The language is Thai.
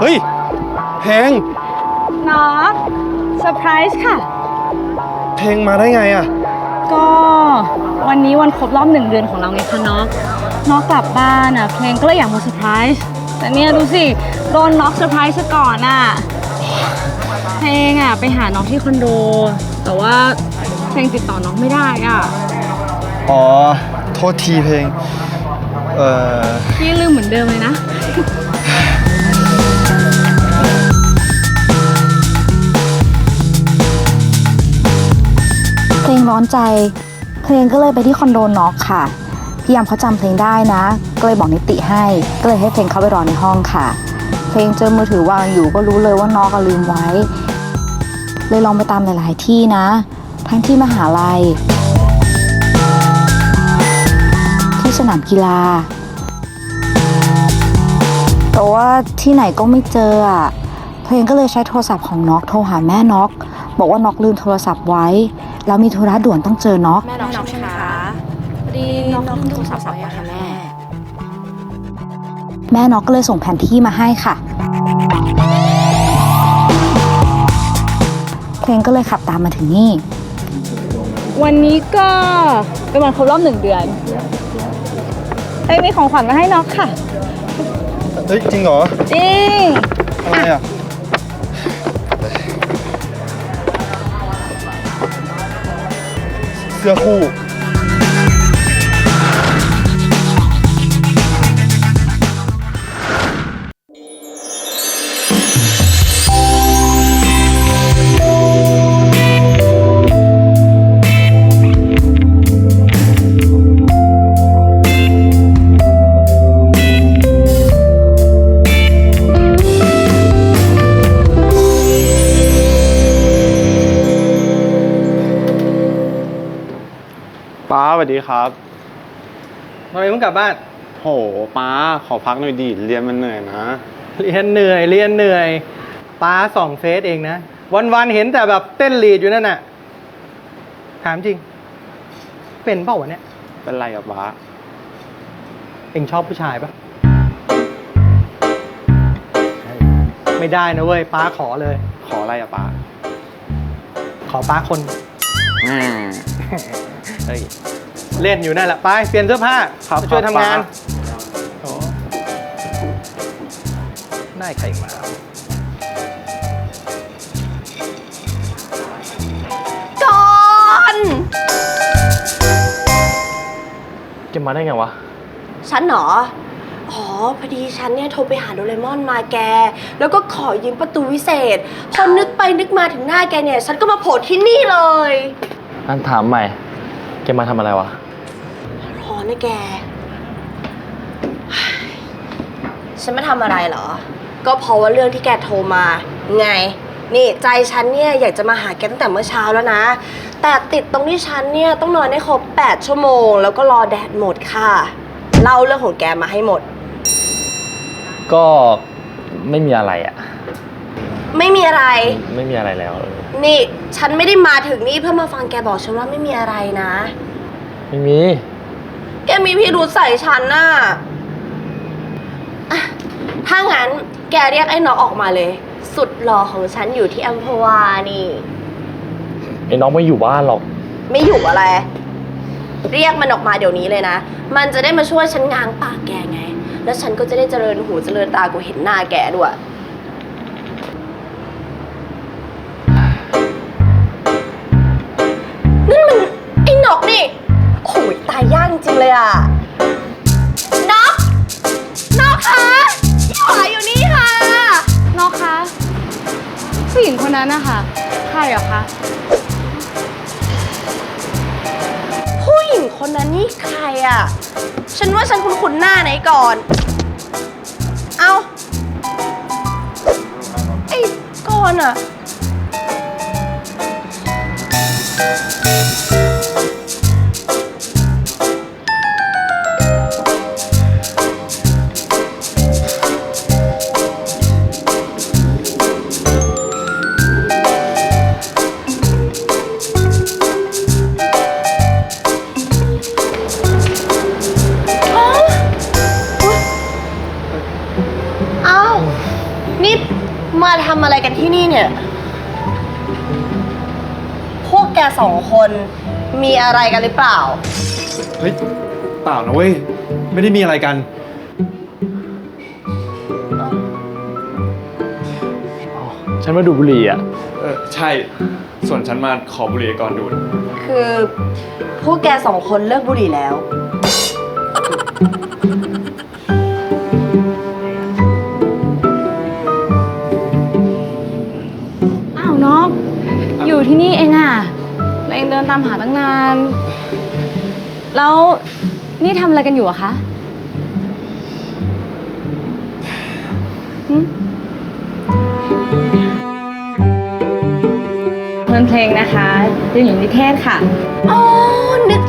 เฮ้ยแพงเนอะเซอร์ไพรส์ค่ะ เพลงมาได้ไงอะก็วันนี้วันครบรอบหนึ่งเดือนของเราไงคะเนอะน็อกกลับบ้านอะเพลงก็เลยอยากมาเซอร์ไพรส์แต่เนี่ยดูสิ โดนน็อกเซอร์ไพรส์ซะก่อนอะเพลงอะไปหาน้องที่คอนโด แต่ว่าเพลงติดต่อน้องไม่ได้อะ อ๋อ โทษทีเพลง เอ่อ พี่ลืมเหมือนเดิมเลยนะ เพลงร้อนใจ เพลงก็เลยไปที่คอนโดน็อกค่ะ พี่ยามเขาจำเพลงได้นะ ก็เลยบอกนิติให้ ก็เลยให้เพลงเข้าไปรอในห้องค่ะ เพลงเจอมือถือวางอยู่ก็รู้เลยว่าน็อกอะลืมไว้ เลยลองไปตามหลาย ๆ ที่นะ ทั้งที่มหาลัย ที่สนามกีฬา แต่ว่าที่ไหนก็ไม่เจออะเพลงก็เลยใช้โทรศัพท์ของน็อกโทรหาแม่น็อกบอกว่าน็อกลืมโทรศัพท์ไว้ แล้วมีธุระด่วนต้องเจอน็อกแม่น้องใช่ไหมคะพอดีน้องลืมโทรศัพท์ไว้อะค่ะแม่ แม่น็อกก็เลยส่งแผนที่มาให้ค่ะเพลงก็เลยขับตามมาถึงนี่ วันนี้ก็เป็นวันครบรอบหนึ่งเดือน เพลงมีของขวัญมาให้น็อกค่ะ เฮ้ยจริงเหรอจริง อะไรอะเสื้อคู่ วัสดีครับ ทำไมเพิ่งกลับบ้าน โหป้าขอพักหน่อยดิเรียนมันเหนื่อยนะ เรียนเหนื่อย เรียนเหนื่อย ป้าส่องเฟซเองนะ วันๆเห็นแต่แบบเต้นลีดอยู่นั่นน่ะ ถามจริง เป็นเปล่าวะเนี่ย เป็นไรกับป้าเองชอบผู้ชายปะไม่ได้นะเว้ย ป้าขอเลย ขออะไรอะป้าขอป้าคนอืมเฮ้ย เล่นอยู่นั่นแหละไปเปลี่ยนเสื้อผ้าครับมาช่วยครับทำงานป้าโอ้ได้ใครมา ก่อน จะมาได้ไงวะ ฉันเหรอ อ๋อ พอดีฉันเนี่ยโทรไปหาโดเรมอนมาแก แล้วก็ขอยืมประตูวิเศษ พอนึกไปนึกมาถึงหน้าแกเนี่ย ฉันก็มาโผล่ที่นี่เลย อันถามใหม่ แกมาทำอะไรวะร้อ นนะแก ฉันมาทำอะไรเหรอ ก็เพราะว่าเรื่องที่แกโทรมา ไง นี่ใจฉันเนี่ยอยากจะมาหาแกตั้งแต่เมื่อเช้าแล้วนะ แต่ติดตรงที่ฉันเนี่ยต้องนอนให้ครบ 8 ชั่วโมง แล้วก็รอแดดหมดค่ะ เล่าเรื่องของแกมาให้หมด ก็ไม่มีอะไรอะไม่มีอะไร ไม่มีอะไรแล้วเออนี่ฉันไม่ได้มาถึงนี่เพื่อมาฟังแกบอกฉันว่าไม่มีอะไรนะ ไม่มี แกมีพี่รู้ใส่ฉันน่ะอะถ้างั้นแกเรียกไอ้น้องออกมาเลย สุดหล่อของฉันอยู่ที่อัมพวานี่ ไอ้น้องไม่อยู่บ้านหรอก ไม่อยู่อะไร เรียกมันออกมาเดี๋ยวนี้เลยนะ มันจะได้มาช่วยฉันง้างปากแกไง แล้วฉันก็จะได้เจริญหูเจริญตากูเห็นหน้าแกด้วย ใครเหรอคะ ผู้หญิงคนนั้นนี่ใครอะ ฉันว่าฉันคุ้นๆหน้าไหนก่อน เอาไอ้ก่อนอะ กแกสองคนมีอะไรกันหรือเปล่า เฮ้ยเปล่านะเว้ย ไม่ได้มีอะไรกัน ฉันมาดูบุหรี่อะ เออใช่ ส่วนฉันมาขอบุหรี่ก่อนดูดคือพวกแกสองคนเลิกบุหรี่แล้ว อ้าวนกอยู่ที่นี่เองอะ เราเองเดินตามหาตั้งนาน แล้วนี่ทำอะไรกันอยู่อะคะเพื่นเพลงนะคะเรียนอยู่นิเทศค่ะ อ๋อ นึก